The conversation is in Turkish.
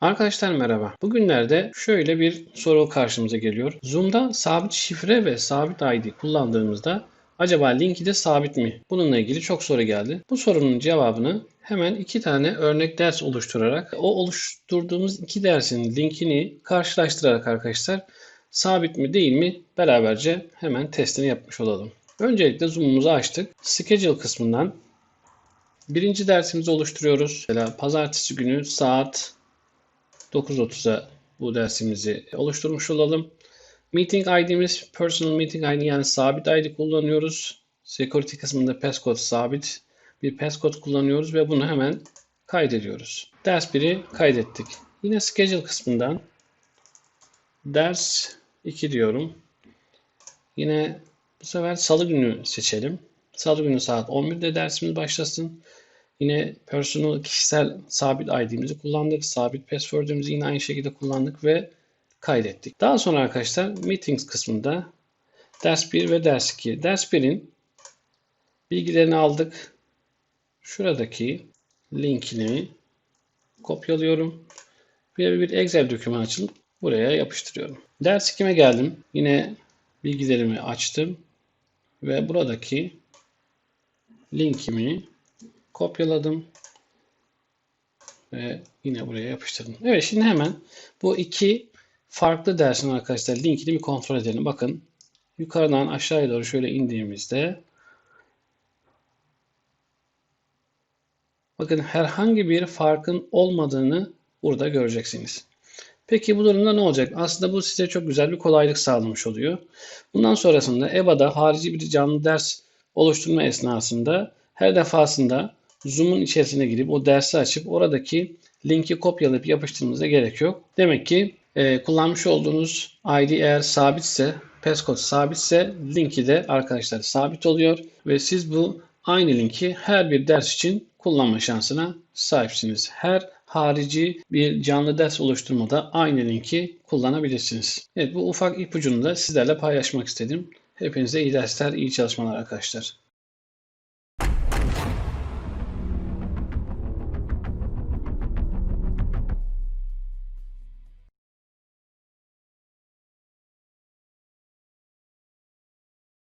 Arkadaşlar merhaba. Bugünlerde şöyle bir soru karşımıza geliyor. Zoom'da sabit şifre ve sabit ID kullandığımızda acaba linki de sabit mi? Bununla ilgili çok soru geldi. Bu sorunun cevabını hemen iki tane örnek ders oluşturarak o oluşturduğumuz iki dersin linkini karşılaştırarak arkadaşlar sabit mi değil mi beraberce hemen testini yapmış olalım. Öncelikle Zoom'umuzu açtık. Schedule kısmından birinci dersimizi oluşturuyoruz. Mesela pazartesi günü saat 9.30'a bu dersimizi oluşturmuş olalım. Meeting ID'miz personal meeting ID yani sabit ID kullanıyoruz. Security kısmında passcode sabit bir passcode kullanıyoruz ve bunu hemen kaydediyoruz. Ders 1'i kaydettik. Yine schedule kısmından ders 2 diyorum. Yine bu sefer salı günü seçelim. Salı günü saat 11'de dersimiz başlasın. Yine personal kişisel sabit ID'mizi kullandık. Sabit password'ümüzü yine aynı şekilde kullandık ve kaydettik. Daha sonra arkadaşlar meetings kısmında ders 1 ve ders 2. Ders 1'in bilgilerini aldık. Şuradaki linkini kopyalıyorum. Ve bir Excel doküman açılıp buraya yapıştırıyorum. Ders 2'me geldim. Yine bilgilerimi açtım. Ve buradaki linkimi kopyaladım. Ve yine buraya yapıştırdım. Evet şimdi hemen bu iki farklı dersin arkadaşlar linkini bir kontrol edelim. Bakın yukarıdan aşağıya doğru şöyle indiğimizde bakın herhangi bir farkın olmadığını burada göreceksiniz. Peki bu durumda ne olacak? Aslında bu size çok güzel bir kolaylık sağlamış oluyor. Bundan sonrasında EBA'da harici bir canlı ders oluşturma esnasında her defasında Zoom'un içerisine girip o dersi açıp oradaki linki kopyalayıp yapıştırmanıza gerek yok. Demek ki e, kullanmış olduğunuz ID eğer sabitse, passcode sabitse linki de arkadaşlar sabit oluyor ve siz bu aynı linki her bir ders için kullanma şansına sahipsiniz. Her harici bir canlı ders oluşturmada aynı linki kullanabilirsiniz. Evet bu ufak ipucunu da sizlerle paylaşmak istedim. Hepinize iyi dersler, iyi çalışmalar arkadaşlar.